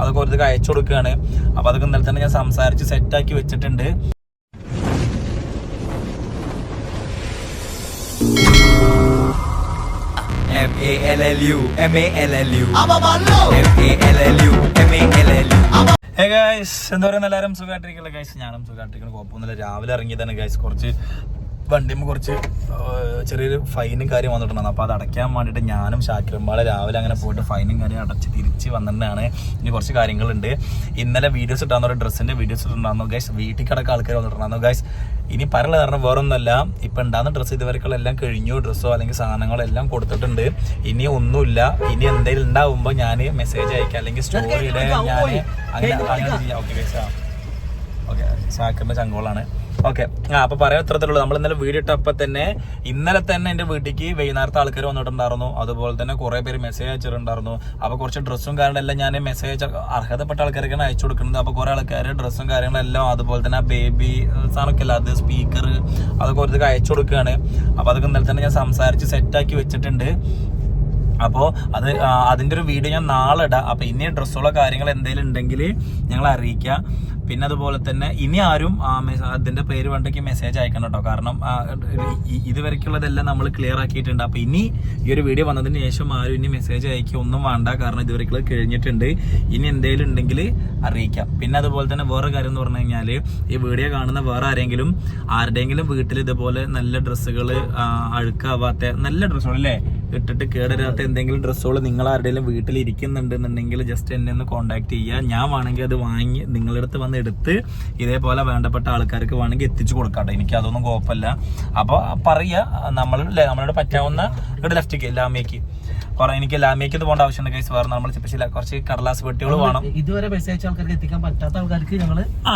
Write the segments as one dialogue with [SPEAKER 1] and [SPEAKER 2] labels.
[SPEAKER 1] അതൊക്കെ ഓരോരുത്തർക്ക് അയച്ചു കൊടുക്കുകയാണ്. അപ്പൊ അതൊക്കെ ഇന്നലെ തന്നെ ഞാൻ സംസാരിച്ച് സെറ്റാക്കി വെച്ചിട്ടുണ്ട്. ഹേ എന്താ പറയുക? എല്ലാവരും സുഖമായിട്ടിരിക്കില്ല ഗൈസ് ഞാനും സുഖമായിട്ടിരിക്കുന്നു. കുഴപ്പമൊന്നുമില്ല. രാവിലെ ഇറങ്ങിയതാണ് ഗൈസ് കുറച്ച് വണ്ടിയുമ്പോൾ കുറച്ച് ചെറിയൊരു ഫൈനും കാര്യം വന്നിട്ടുണ്ടായിരുന്നു. അപ്പോൾ അത് അടയ്ക്കാൻ വേണ്ടിയിട്ട് ഞാനും ഷാക്കിറുമ്പാളെ രാവിലെ അങ്ങനെ പോയിട്ട് ഫൈനും കാര്യം അടച്ച് തിരിച്ച് വന്നിട്ടാണ് ഇനി കുറച്ച് കാര്യങ്ങളുണ്ട്. ഇന്നലെ വീഡിയോസ് ഇട്ടാന്നോ ഡ്രസ്സിന്റെ ഡ്രസ്സിന്റെ വീഡിയോസ് ഇട്ടുണ്ടായിരുന്നു ഗൈസ് വീട്ടിൽ കിടക്ക ആൾക്കാർ വന്നിട്ടുണ്ടായിരുന്നു ഗൈസ് ഇനി പറയുന്നത് കാരണം വേറൊന്നുമല്ല. ഇപ്പം ഉണ്ടാകുന്ന ഡ്രസ്സ് ഇതുവരെക്കുള്ള എല്ലാം കഴിഞ്ഞു. ഡ്രസ്സോ അല്ലെങ്കിൽ സാധനങ്ങളോ എല്ലാം കൊടുത്തിട്ടുണ്ട്. ഇനി ഒന്നുമില്ല. ഇനി എന്തെങ്കിലും ഉണ്ടാവുമ്പോൾ ഞാൻ മെസ്സേജ് അയക്കാം. അല്ലെങ്കിൽ സ്റ്റോറിയുടെ ഞാൻ അങ്ങനെ ഓക്കെ ഗൈസ് ആ. ഓക്കെ ഷാക്കിറിന്റെ ചങ്കോളാണ്. ഓക്കെ ആ അപ്പൊ പറയാൻ ഇത്രത്തിലുള്ളൂ നമ്മൾ ഇന്നലെ വീഡിയോ ഇട്ടപ്പോ തന്നെ ഇന്നലെ തന്നെ എന്റെ വീട്ടിലേക്ക് വൈകുന്നേരത്തെ ആൾക്കാർ വന്നിട്ടുണ്ടായിരുന്നു. അതുപോലെ തന്നെ കുറെ പേര് മെസ്സേജ് അയച്ചിട്ടുണ്ടായിരുന്നു. അപ്പൊ കുറച്ച് ഡ്രസ്സും കാര്യങ്ങളെല്ലാം ഞാൻ മെസ്സേജ് അർഹതപ്പെട്ട ആൾക്കാരൊക്കെയാണ് അയച്ചു കൊടുക്കുന്നത്. അപ്പൊ കുറെ ആൾക്കാർ ഡ്രസ്സും കാര്യങ്ങളെല്ലാം അതുപോലെ തന്നെ ബേബി സാധനമൊക്കെ അല്ല അത് സ്പീക്കർ അതൊക്കെ ഓരോരുത്തർക്ക് അയച്ചു കൊടുക്കുകയാണ്. അപ്പൊ അതൊക്കെ ഇന്നലെ തന്നെ ഞാൻ സംസാരിച്ച് സെറ്റാക്കി വെച്ചിട്ടുണ്ട്. അപ്പോൾ അത് അതിന്റെ ഒരു വീഡിയോ ഞാൻ നാളെ ഇടാം. അപ്പൊ ഇനി ഡ്രസ്സുകളോ കാര്യങ്ങൾ എന്തെങ്കിലും ഉണ്ടെങ്കിൽ ഞങ്ങൾ അറിയിക്കാം പിന്നെ അതുപോലെ തന്നെ ഇനി ആരും അതിന്റെ പേര് വേണ്ടെങ്കിൽ മെസ്സേജ് അയക്കണം കേട്ടോ. കാരണം ഇതുവരെക്കുള്ളതെല്ലാം നമ്മൾ ക്ലിയർ ആക്കിയിട്ടുണ്ട്. അപ്പോൾ ഇനി ഈ ഒരു വീഡിയോ വന്നതിന് ശേഷം ആരും ഇനി മെസ്സേജ് അയക്കുക ഒന്നും വേണ്ട. കാരണം ഇതുവരെക്കുള്ളത് കഴിഞ്ഞിട്ടുണ്ട്. ഇനി എന്തെങ്കിലും ഉണ്ടെങ്കിൽ അറിയിക്കാം. പിന്നെ അതുപോലെ തന്നെ വേറെ കാര്യം എന്ന് പറഞ്ഞു കഴിഞ്ഞാൽ ഈ വീഡിയോ കാണുന്ന വേറെ ആരെങ്കിലും ആരുടെയെങ്കിലും വീട്ടിൽ ഇതുപോലെ നല്ല ഡ്രസ്സുകൾ അഴുക്കാവാത്ത നല്ല ഡ്രസ്സുകൾ അല്ലേ? ഇട്ടിട്ട് കേടരാത്ത എന്തെങ്കിലും ഡ്രസ്സുകൾ നിങ്ങൾ ആരുടെയും വീട്ടിൽ ഇരിക്കുന്നുണ്ടെന്നുണ്ടെങ്കിൽ ജസ്റ്റ് എന്നെ ഒന്ന് കോൺടാക്ട് ചെയ്യുക. ഞാൻ വേണമെങ്കിൽ അത് വാങ്ങി നിങ്ങളുടെ അടുത്ത് വന്ന് എടുത്ത് ഇതേപോലെ വേണ്ടപ്പെട്ട ആൾക്കാർക്ക് വേണമെങ്കിൽ എത്തിച്ചു കൊടുക്കാം എനിക്ക് അതൊന്നും കുഴപ്പമില്ല. അപ്പോൾ പറയുക നമ്മൾ നമ്മളോട് പറ്റാവുന്ന ഇവിടെ ലെഫ്റ്റിക്ക് ലാമേക്ക്. കുറെ എനിക്ക് ലാമേക്ക് പോകേണ്ട ആവശ്യമുണ്ട് കേസ് വേറെ നമ്മൾ ചില കുറച്ച് കടലാസ് പെട്ടികൾ വേണം.
[SPEAKER 2] ഇതുവരെ മെസ്സേജ് ആൾക്കാർക്ക് എത്തിക്കാൻ പറ്റാത്ത ആൾക്കാർക്ക് ഞങ്ങൾ
[SPEAKER 1] ആ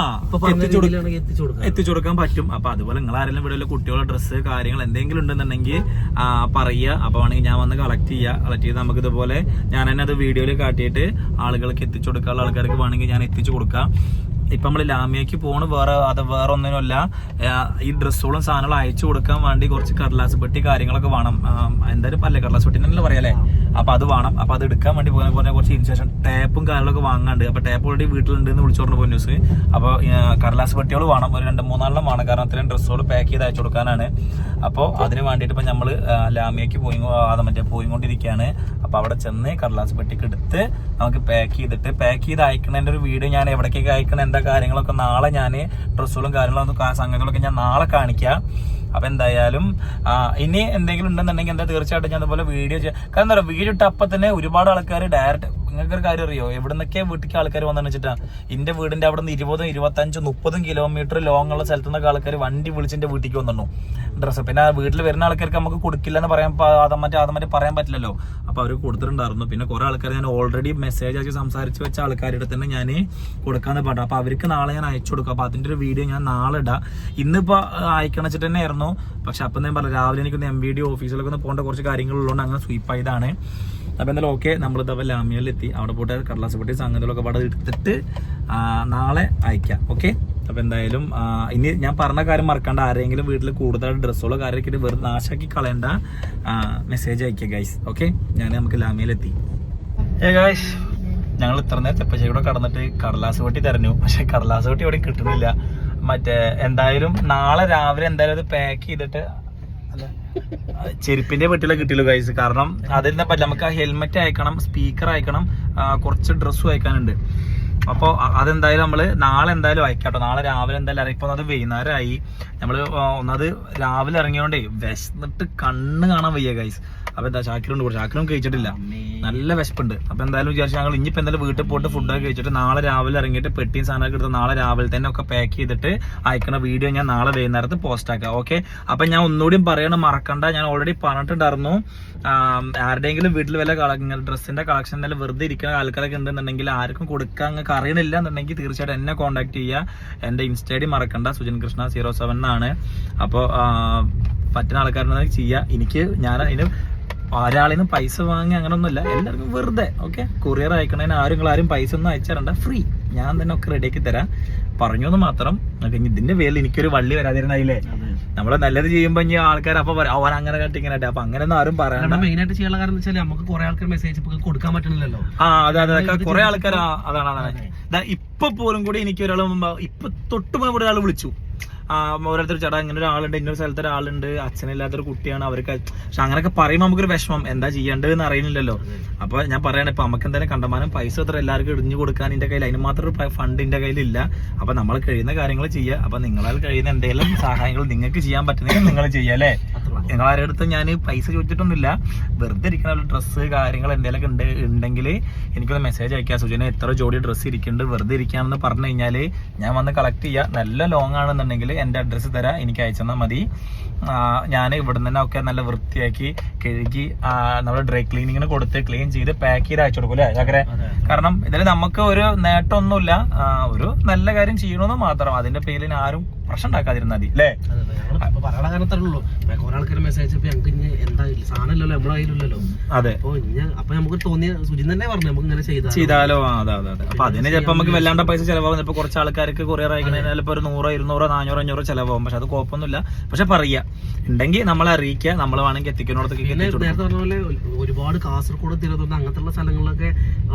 [SPEAKER 1] എത്തിച്ചു കൊടുക്കാൻ പറ്റും. അപ്പൊ അതുപോലെ നിങ്ങൾ ആരെങ്കിലും ഇവിടെ കുട്ടികളുടെ ഡ്രസ്സ് കാര്യങ്ങൾ എന്തെങ്കിലും ഉണ്ടെന്നുണ്ടെങ്കിൽ പറയുക. അപ്പൊ വേണമെങ്കിൽ ഞാൻ വന്ന് കളക്ട് ചെയ്യുക കളക്ട് ചെയ്ത് നമുക്ക് ഇതുപോലെ ഞാൻ തന്നെ അത് വീഡിയോയിൽ കാട്ടിയിട്ട് ആളുകൾക്ക് എത്തിച്ചു കൊടുക്കാനുള്ള ആൾക്കാർക്ക് വേണമെങ്കിൽ ഞാൻ എത്തിച്ചു കൊടുക്കാം. ഇപ്പൊ നമ്മൾ ലാമിയയ്ക്ക് പോണ് വേറെ അത് വേറെ ഒന്നിനുമല്ല ഈ ഡ്രസ്സുകളും സാധനങ്ങളും അയച്ചു കൊടുക്കാൻ വേണ്ടി കുറച്ച് കടലാസ് പെട്ടി കാര്യങ്ങളൊക്കെ വേണം. എന്തായാലും പല്ലേ കടലാസ് പെട്ടി എന്നല്ലേ പറയാല്ലേ അപ്പൊ അത് വേണം. അപ്പൊ അത് എടുക്കാൻ വേണ്ടി പോകാൻ പറഞ്ഞാൽ കുറച്ച് ഇൻസ്റ്റേഷൻ ടേപ്പും കാര്യങ്ങളൊക്കെ വാങ്ങാണ്ട്. അപ്പൊ ടേപ്പ് ഓൾറെഡി വീട്ടിലുണ്ട് എന്ന് വിളിച്ചോണ്ട് പോയി ന്യൂസ്. അപ്പൊ കടലാസ് പെട്ടികൾ വേണം. ഒരു രണ്ട് മൂന്നാലെണ്ണം വേണം. കാരണം അത്രയും ഡ്രസ്സുകൾ പാക്ക് ചെയ്ത് അയച്ചു കൊടുക്കാനാണ്. അപ്പോൾ അതിന് വേണ്ടിയിട്ട് ഇപ്പൊ നമ്മൾ ലാമിയയ്ക്ക് പോയി അത് മറ്റേ പോയിക്കൊണ്ടിരിക്കുകയാണ് അപ്പൊ അവിടെ ചെന്ന് കടലാസ് പെട്ടിക്ക് എടുത്ത് നമുക്ക് പാക്ക് ചെയ്തിട്ട് പാക്ക് ചെയ്ത് അയക്കണതിന്റെ ഒരു വീഡിയോ ഞാൻ എവിടേക്കൊക്കെ അയക്കണം? എന്താ കാര്യങ്ങളൊക്കെ നാളെ ഞാൻ ഡ്രസ്സുകളും കാര്യങ്ങളും സംഗതികളൊക്കെ ഞാൻ നാളെ കാണിക്കാം. അപ്പൊ എന്തായാലും ഇനി എന്തെങ്കിലും ഉണ്ടെന്നുണ്ടെങ്കിൽ എന്താ തീർച്ചയായിട്ടും ഞാൻ അതുപോലെ വീഡിയോ ചെയ്യാം. കാരണം എന്താ പറയുക വീഡിയോ ഇട്ട അപ്പൊ തന്നെ ഒരുപാട് ആൾക്കാർ ഡയറക്റ്റ് നിങ്ങൾക്ക് ഒരു കാര്യം അറിയോ എവിടെ നിന്നൊക്കെ വീട്ടിലേക്ക് ആൾക്കാർ വന്നു വെച്ചിട്ടാ? എന്റെ വീടിന്റെ അവിടെ നിന്ന് ഇരുപതും ഇരുപത്തഞ്ചും മുപ്പതും കിലോമീറ്റർ ലോങ് ഉള്ള സ്ഥലത്തു നിന്നൊക്കെ ആൾക്കാർ വണ്ടി വിളിച്ച് എന്റെ വീട്ടിലേക്ക് വന്നിട്ടു ഡ്രസ്സ് പിന്നെ വീട്ടിൽ വരുന്ന ആൾക്കാർക്ക് നമുക്ക് കൊടുക്കില്ല എന്ന് പറയാൻ മറ്റേ അത് മറ്റേ പറയാൻ പറ്റില്ലല്ലോ. അപ്പൊ അവർ കൊടുത്തിട്ടുണ്ടായിരുന്നു. പിന്നെ കുറെ ആൾക്കാർ ഞാൻ ഓൾറെഡി മെസ്സേജ് ആക്കി സംസാരിച്ച് വെച്ച ആൾക്കാരുടെ തന്നെ ഞാൻ കൊടുക്കാന്ന് പറഞ്ഞു. അപ്പൊ അവർക്ക് നാളെ ഞാൻ അയച്ചു കൊടുക്കും. അപ്പൊ അതിന്റെ ഒരു വീഡിയോ ഞാൻ നാളെ ഇടാ. ഇന്നിപ്പോ അയക്കണം വെച്ചിട്ട് തന്നെ ആയിരുന്നു. പക്ഷെ അപ്പൊ ഞാൻ പറഞ്ഞു രാവിലെ എനിക്കൊന്ന് എം ബി ഡി ഓഫീസിലൊക്കെ ഒന്ന് പോകേണ്ട കുറച്ച് കാര്യങ്ങളുള്ളതുകൊണ്ട് അങ്ങനെ സ്വീപ്പ് ആയതാണ്. അപ്പൊ എന്തായാലും ഓക്കെ നമ്മൾ ഇതപ്പോൾ ലാമിയയിലെത്തി അവിടെ പോയിട്ട് കടലാസ് പെട്ടി സംഗതികളൊക്കെ പാടെ എടുത്തിട്ട് നാളെ അയക്കാം ഓക്കെ അപ്പൊ എന്തായാലും ഇനി ഞാൻ പറഞ്ഞ കാര്യം മറക്കാണ്ട് ആരെങ്കിലും വീട്ടിൽ കൂടുതൽ ഡ്രസ്സുകളോ കാര്യമൊക്കെ വെറുതെ നാശാക്കി കളയണ്ട മെസ്സേജ് അയക്കുക ഗൈസ് ഓക്കെ ഞാൻ നമുക്ക് ലാമിയയിലെത്തി ഏ ഗൈസ് ഞങ്ങൾ ഇത്ര നേരം തെപ്പശ്ശേരിയുടെ കടന്നിട്ട് കടലാസ് പെട്ടി തരഞ്ഞു. പക്ഷെ കടലാസ് പെട്ടി ഇവിടെ കിട്ടുന്നില്ല. മറ്റേ എന്തായാലും നാളെ രാവിലെ എന്തായാലും അത് പാക്ക് ചെയ്തിട്ട് ചെരുപ്പിന്റെ പെട്ടിയിലെ കിട്ടിയല്ലോ ഗൈസ് കാരണം അതെന്താ നമുക്ക് ആ ഹെൽമെറ്റ് അയക്കണം സ്പീക്കർ അയക്കണം കുറച്ച് ഡ്രസ്സും അയക്കാനുണ്ട്. അപ്പോൾ അതെന്തായാലും നമ്മൾ നാളെ എന്തായാലും അയക്കാട്ടോ. നാളെ രാവിലെ എന്തായാലും ഇപ്പൊ അത് വൈകുന്നേരമായി. നമ്മൾ ഒന്നത് രാവിലെ ഇറങ്ങിയോണ്ടേ വിശന്നിട്ട് കണ്ണ് കാണാൻ വയ്യ ഗൈസ് അപ്പോൾ എന്താ ഷാക്കിറുണ്ട് കൂടെ. ചാക്കിലും കഴിച്ചിട്ടില്ല. നല്ല വിശപ്പുണ്ട്. അപ്പോൾ എന്തായാലും വിചാരിച്ചു ഞങ്ങൾ ഇനിയിപ്പോ എന്തായാലും വീട്ടിൽ പോയിട്ട് ഫുഡൊക്കെ കഴിച്ചിട്ട് നാളെ രാവിലെ ഇറങ്ങിയിട്ട് പെട്ടിയും സാധനമൊക്കെ എടുത്ത് നാളെ രാവിലെ തന്നെ ഒക്കെ പാക്ക് ചെയ്തിട്ട് അയക്കണ വീഡിയോ ഞാൻ നാളെ വൈകുന്നേരത്ത് പോസ്റ്റ് ആക്കാം. ഓക്കെ അപ്പൊ ഞാൻ ഒന്നുകൂടി പറയണം മറക്കണ്ട. ഞാൻ ഓൾറെഡി പറഞ്ഞിട്ടുണ്ടായിരുന്നു. ആരുടെയെങ്കിലും വീട്ടിൽ വല്ല ഡ്രസ്സിന്റെ കളക്ഷൻ എന്തായാലും വെറുതെ ഇരിക്കുന്ന ആൾക്കാരൊക്കെ ഉണ്ടെന്നുണ്ടെങ്കിൽ ആർക്കും കൊടുക്കാൻ അറിയണില്ല എന്നുണ്ടെങ്കിൽ തീർച്ചയായിട്ടും എന്നെ കോൺടാക്ട് ചെയ്യുക. എന്റെ ഇൻസ്റ്റ മറക്കണ്ട. സുജൻ കൃഷ്ണ സീറോ സെവൻ എന്നാണ് അപ്പോൾ പറ്റുന്ന ആൾക്കാരുണ്ടെങ്കിൽ ചെയ്യുക എനിക്ക് ഞാൻ അതിന് ഒരാളിൽ നിന്ന് പൈസ വാങ്ങി അങ്ങനൊന്നുമില്ല. എല്ലാവർക്കും വെറുതെ ഓക്കെ കൊറിയർ അയക്കണതിന് ആരും ആരും പൈസ ഒന്നും അയച്ചു ഫ്രീ ഞാൻ തന്നെ ഒക്കെ റെഡിയാക്കി തരാം. പറഞ്ഞു എന്ന് മാത്രം ഇതിന്റെ പേരിൽ എനിക്കൊരു വള്ളി വരാതിരുന്നായില്ലേ? നമ്മൾ നല്ലത് ചെയ്യുമ്പോ ഇനി ആൾക്കാർ അപ്പൊ പറയും അവൻ അങ്ങനെ കാട്ടി ഇങ്ങനെ അപ്പൊ അങ്ങനെ ഒന്നും ആരും പറയണ്ട.
[SPEAKER 2] കാരണം മെയിൻ ആയിട്ട് ചെയ്യാനുള്ള കാരണം വെച്ചാൽ നമുക്ക് കുറെ ആൾക്കാർ മെസ്സേജ് കൊടുക്കാൻ പറ്റണില്ലല്ലോ
[SPEAKER 1] ആ അതെ അതെ കുറെ ആൾക്കാർ അതാണ് അതാണ്. ഇപ്പൊ പോലും കൂടി എനിക്ക് ഒരാൾ ഇപ്പൊ തൊട്ട് മുമ്പ് ഒരാൾ വിളിച്ചു. ഓരോരുത്തർ ചേട്ടാ ഇങ്ങനെ ഒരാളുണ്ട് ഇന്നൊരു സ്ഥലത്ത് ഒരാളുണ്ട് അച്ഛനില്ലാത്തൊരു കുട്ടിയാണ് അവർക്ക് പക്ഷെ അങ്ങനെയൊക്കെ പറയുമ്പോൾ നമുക്കൊരു വിഷമം എന്താ ചെയ്യേണ്ടതെന്ന് അറിയുന്നില്ലല്ലോ. അപ്പൊ ഞാൻ പറയണേ ഇപ്പൊ നമുക്ക് എന്തായാലും കണ്ടമാനം പൈസ അത്ര എല്ലാവർക്കും ഇടിഞ്ഞു കൊടുക്കാൻ എന്റെ കയ്യിൽ അതിന് മാത്രം ഒരു ഫണ്ട് എന്റെ കയ്യിലില്ല. അപ്പൊ നമ്മൾ കഴിയുന്ന കാര്യങ്ങൾ ചെയ്യുക. അപ്പൊ നിങ്ങളാൽ കഴിയുന്ന എന്തെങ്കിലും സഹായങ്ങൾ നിങ്ങൾക്ക് ചെയ്യാൻ പറ്റുന്നെങ്കിൽ നിങ്ങൾ ചെയ്യാം അല്ലേ? ആരുടെ അടുത്ത് ഞാൻ പൈസ ചോദിച്ചിട്ടൊന്നുമില്ല. വെറുതെ ഇരിക്കുന്ന ഡ്രസ്സ് കാര്യങ്ങൾ എന്തെങ്കിലുമൊക്കെ ഉണ്ട് ഉണ്ടെങ്കിൽ എനിക്കൊന്ന് മെസ്സേജ് അയക്കാം. സുജന എത്ര ജോഡി ഡ്രസ്സ് ഇരിക്കുന്നുണ്ട് വെറുതെ ഇരിക്കാമെന്ന് പറഞ്ഞു കഴിഞ്ഞാൽ ഞാൻ വന്ന് കളക്ട് ചെയ്യുക നല്ല ലോങ് ആണെന്നുണ്ടെങ്കിൽ എന്റെ അഡ്രസ്സ് തരാം. എനിക്ക് അയച്ചെന്നാൽ മതി. ഞാൻ ഇവിടെ നിന്ന് ഒക്കെ നല്ല വൃത്തിയാക്കി കഴുകി നമ്മൾ ഡ്രൈ ക്ലീനിങ്ങിന് കൊടുത്ത് ക്ലീൻ ചെയ്ത് പാക്ക് ചെയ്ത് അയച്ചു കൊടുക്കും അല്ലേ ചക്കരെ? കാരണം ഇതിൽ നമുക്ക് ഒരു നേട്ടമൊന്നുമില്ല. ഒരു നല്ല കാര്യം ചെയ്യണമെന്ന് മാത്രം. അതിന്റെ പേരിൽ ആരും പ്രശ്നം ഉണ്ടാക്കാതിരുന്നാൽ മതി അല്ലേ?
[SPEAKER 2] അതെ, കാരണത്തല്ലോ ഒരാൾക്കൊരു മെസ്സേജ് ഞങ്ങൾക്ക് ഇനി എന്താ സാധനം ഇല്ലല്ലോ നമ്മളെ കയ്യിലല്ലോ
[SPEAKER 1] അതെ.
[SPEAKER 2] അപ്പൊ നമുക്ക് തോന്നിയ സുജിൻ തന്നെ പറഞ്ഞു നമുക്ക് ഇങ്ങനെ ചെയ്താൽ
[SPEAKER 1] ചെയ്താലോ? അതെ അതെ അതെ. അപ്പൊ അതിന് ചിലപ്പോ നമുക്ക് വല്ലാണ്ട് പൈസ ചിലവാകും. ഇപ്പൊ കുറച്ച് ആൾക്കാർക്ക് കൊറിയർ അയക്കുന്നതിന് ചിലപ്പോ ഒരു നൂറോ ഇരുന്നൂറോ നാനൂറോ അഞ്ഞൂറോ ചിലവാകും. പക്ഷെ അത് കുഴപ്പമൊന്നുമില്ല. പക്ഷെ പറയാ ഉണ്ടെങ്കിൽ നമ്മളെ അറിയിക്കുക. നമ്മൾ വേണമെങ്കിൽ എത്തിക്കുന്നിടത്തേക്ക്.
[SPEAKER 2] നേരത്തെ പറഞ്ഞ പോലെ ഒരുപാട് കാസർഗോഡ് തിരുവനന്തപുരം അങ്ങനത്തെ സ്ഥലങ്ങളിലൊക്കെ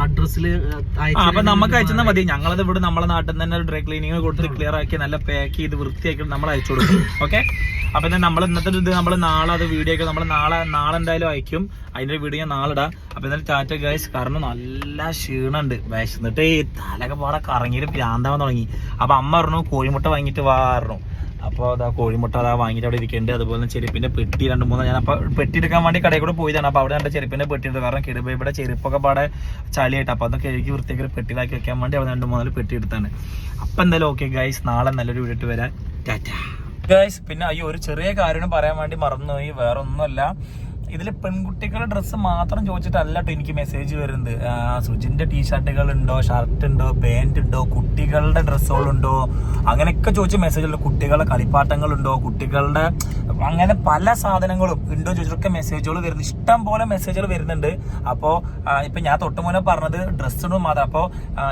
[SPEAKER 2] അഡ്രസ്സിൽ
[SPEAKER 1] അപ്പൊ നമുക്ക് അയച്ചാൽ മതി. ഞങ്ങളത് ഇവിടെ നമ്മളെ നാട്ടിൽ നിന്ന് തന്നെ ഡ്രൈ ക്ലീനിങ് കൊടുത്ത് ക്ലിയർ ആക്കി നല്ല പാക്ക് ചെയ്ത് വൃത്തിയാക്കി നമ്മൾ അയച്ചു കൊടുക്കും. ഓക്കെ അപ്പൊ തന്നെ നമ്മൾ ഇന്നത്തെ ഇത് നമ്മൾ നാളെ അത് വീഡിയോ ഒക്കെ നമ്മൾ നാളെ നാളെ എന്തായാലും അയക്കും. അതിന്റെ വീഡിയോ ഞാൻ നാളെ ഇടാം. അപ്പൊ എന്തായാലും ടാറ്റ ഗൈസ് കാരണം നല്ല ക്ഷീണുണ്ട്. വിശന്നിട്ട് തലക്കെ പാടെ കറങ്ങിയിട്ട് പ്രാന്താവാൻ തുടങ്ങി. അപ്പൊ അമ്മ പറഞ്ഞു കോഴിമുട്ട വാങ്ങിയിട്ട് വാറണം അപ്പോൾ അതാ കോഴിമുട്ട അതാ വാങ്ങിയിട്ട് അവിടെ ഇരിക്കേണ്ടത് അതുപോലെ തന്നെ ചെരുപ്പിന്റെ പെട്ടി രണ്ട് മൂന്ന് ഞാൻ അപ്പോൾ പെട്ടി എടുക്കാൻ വേണ്ടി കടയിൽ കൂടെ പോയതാണ്. അപ്പോൾ അവിടെ രണ്ട് ചെരുപ്പിന്റെ പെട്ടി എടുത്തു കാരണം കിടുബയുടെ ചെരുപ്പൊക്കെ പാടെ ചളിയായിട്ട്. അപ്പോൾ അതൊക്കെ എനിക്ക് വൃത്തിയൊക്കെ പെട്ടിയിലാക്കി വെക്കാൻ വേണ്ടി അവിടെ രണ്ട് മൂന്നാൽ പെട്ടി എടുത്താണ്. അപ്പം എന്തായാലും ഓക്കെ ഗൈസ് നാളെ നല്ലൊരു വീഡിയോ ഇട്ട് വരാൻ ടാറ്റ ഗൈസ് പിന്നെ അയ്യോ ഒരു ചെറിയ കാര്യം പറയാൻ വേണ്ടി മറന്നുപോയി. വേറെ ഒന്നുമല്ല ഇതിൽ പെൺകുട്ടികളുടെ ഡ്രസ്സ് മാത്രം ചോദിച്ചിട്ടല്ല കേട്ടോ എനിക്ക് മെസ്സേജ് വരുന്നത്. സുജിന്റെ ടീഷർട്ടുകൾ ഉണ്ടോ ഷർട്ട് ഉണ്ടോ പാന്റ് ഉണ്ടോ കുട്ടികളുടെ ഡ്രസ്സുകളുണ്ടോ അങ്ങനെയൊക്കെ ചോദിച്ച മെസ്സേജ് ഉണ്ട് കുട്ടികളുടെ കളിപ്പാട്ടങ്ങളുണ്ടോ കുട്ടികളുടെ അങ്ങനെ പല സാധനങ്ങളും ഉണ്ടോ ചോദിച്ചിട്ടൊക്കെ മെസ്സേജുകൾ വരുന്നു ഇഷ്ടം പോലെ മെസ്സേജുകൾ വരുന്നുണ്ട്. അപ്പോൾ ഇപ്പൊ ഞാൻ തൊട്ട് മുന്നേ പറഞ്ഞത് ഡ്രസ്സിനും മാത്രം. അപ്പോൾ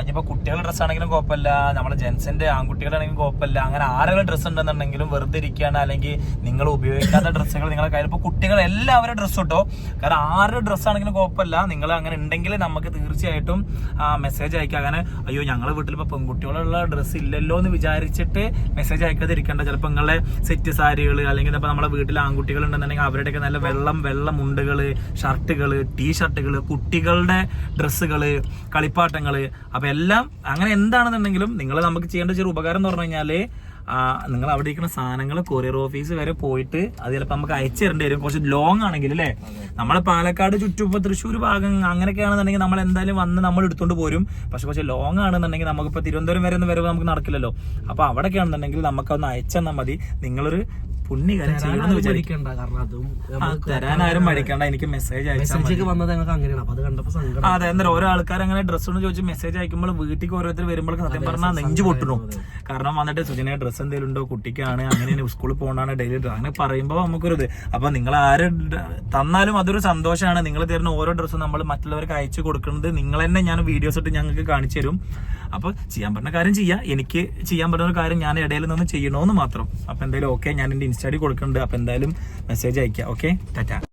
[SPEAKER 1] ഇപ്പൊ കുട്ടികളുടെ ഡ്രസ്സ് ആണെങ്കിലും കുഴപ്പമില്ല. നമ്മുടെ ജെൻസിന്റെ ആൺകുട്ടികളുടെ ആണെങ്കിലും കുഴപ്പമില്ല. അങ്ങനെ ആരെങ്കിലും ഡ്രസ്സ് ഉണ്ടെന്നുണ്ടെങ്കിലും വെറുതെ ഇരിക്കുകയാണ്. അല്ലെങ്കിൽ നിങ്ങൾ ഉപയോഗിക്കാത്ത ഡ്രസ്സുകൾ നിങ്ങളുടെ കയ്യിൽ ഇപ്പോൾ കുട്ടികൾ എല്ലാവരും ഡ്രസ്സ് കിട്ടോ കാരണം ആരുടെ ഡ്രസ്സ് ആണെങ്കിലും കുഴപ്പമില്ല. നിങ്ങൾ അങ്ങനെ ഉണ്ടെങ്കിൽ നമുക്ക് തീർച്ചയായിട്ടും മെസ്സേജ് അയക്കുക അങ്ങനെ അയ്യോ ഞങ്ങളെ വീട്ടിൽ ഇപ്പോൾ പെൺകുട്ടികളുള്ള ഡ്രസ്സ് ഇല്ലല്ലോ എന്ന് വിചാരിച്ചിട്ട് മെസ്സേജ് അയക്കാതിരിക്കേണ്ട ചിലപ്പോൾ നിങ്ങളെ സെറ്റ് സാരികൾ അല്ലെങ്കിൽ ഇപ്പോൾ നമ്മുടെ വീട്ടിൽ ആൺകുട്ടികൾ ഉണ്ടെന്നുണ്ടെങ്കിൽ അവരുടെയൊക്കെ നല്ല വെള്ളം വെള്ള മുണ്ടുകൾ ഷർട്ടുകൾ ടീ ഷർട്ടുകൾ കുട്ടികളുടെ ഡ്രസ്സുകൾ കളിപ്പാട്ടങ്ങൾ അപ്പം എല്ലാം അങ്ങനെ എന്താണെന്നുണ്ടെങ്കിലും നിങ്ങൾ നമുക്ക് ചെയ്യേണ്ട ചെറിയ ഉപകാരം എന്ന് പറഞ്ഞു കഴിഞ്ഞാൽ നിങ്ങൾ അവിടെ ഇരിക്കുന്ന സാധനങ്ങൾ കൊറിയർ ഓഫീസ് വരെ പോയിട്ട് അത് ചിലപ്പോൾ നമുക്ക് അയച്ചു തരേണ്ടി വരും. കുറച്ച് ലോങ് ആണെങ്കിൽ അല്ലേ? നമ്മളെ പാലക്കാട് ചുറ്റും ഇപ്പൊ തൃശ്ശൂർ ഭാഗം അങ്ങനെയൊക്കെ ആണെന്നുണ്ടെങ്കിൽ നമ്മൾ എന്തായാലും വന്ന് നമ്മൾ എടുത്തുകൊണ്ട് പോരും. പക്ഷെ കുറച്ച് ലോങ് ആണെന്നുണ്ടെങ്കിൽ നമുക്കിപ്പോൾ തിരുവനന്തപുരം വരെ ഒന്നും വരുമ്പോൾ നമുക്ക് നടക്കില്ലല്ലോ. അപ്പോൾ അവിടെയൊക്കെ ആണെന്നുണ്ടെങ്കിൽ നമുക്കൊന്ന് അയച്ചെന്നാൽ മതി. നിങ്ങളൊരു പുണ്യകാര്യം ചെയ്യണമെന്ന് വിചാരിക്കും.
[SPEAKER 2] വിചാരിക്കണ്ട കാരണം അതും
[SPEAKER 1] തരാൻ തരാനാരും മടിക്കണ്ട. എനിക്ക് മെസ്സേജ് അയച്ചാൽ മതി.
[SPEAKER 2] വന്നത് ഞങ്ങൾക്ക് അങ്ങനെയാണ്. അപ്പൊ അത് കണ്ടപ്പോ സങ്കടം.
[SPEAKER 1] അതെ ഓരോ ആൾക്കാർ അങ്ങനെ ഡ്രസ്സ് ഒന്ന് ചോദിച്ചു മെസ്സേജ് അയക്കുമ്പോൾ വീട്ടിൽ ഓരോരുത്തർ വരുമ്പോൾ സത്യം പറഞ്ഞാൽ നെഞ്ചു പൊട്ടണു കാരണം വന്നിട്ട് സുജന ഡ്രസ്സ് എന്തെങ്കിലും ഉണ്ടോ? കുട്ടിക്കാണ് അങ്ങനെ സ്കൂളിൽ പോകണാണ് ഡെയിലി അങ്ങനെ പറയുമ്പോൾ നമുക്കൊരു ഇത്. അപ്പൊ നിങ്ങൾ ആര് ഡ- തന്നാലും അതൊരു സന്തോഷമാണ് നിങ്ങൾ തരുന്ന ഓരോ ഡ്രസ്സും നമ്മൾ മറ്റുള്ളവർക്ക് അയച്ചു കൊടുക്കുന്നത് നിങ്ങൾ തന്നെ ഞാൻ വീഡിയോസ് ഇട്ട് ഞങ്ങൾക്ക് കാണിച്ചു തരും. അപ്പൊ ചെയ്യാൻ പറ്റുന്ന കാര്യം ചെയ്യാം. എനിക്ക് ചെയ്യാൻ പറ്റുന്ന ഒരു കാര്യം ഞാൻ ഇടയിൽ നിന്ന് ചെയ്യണമെന്ന് മാത്രം. അപ്പൊ എന്തായാലും ഓക്കെ ഞാൻ എന്റെ ഇൻസ്റ്റാഡിൽ കൊടുക്കുന്നുണ്ട് അപ്പോൾ എന്തായാലും മെസ്സേജ് അയക്കാം ഓക്കെ ടാറ്റ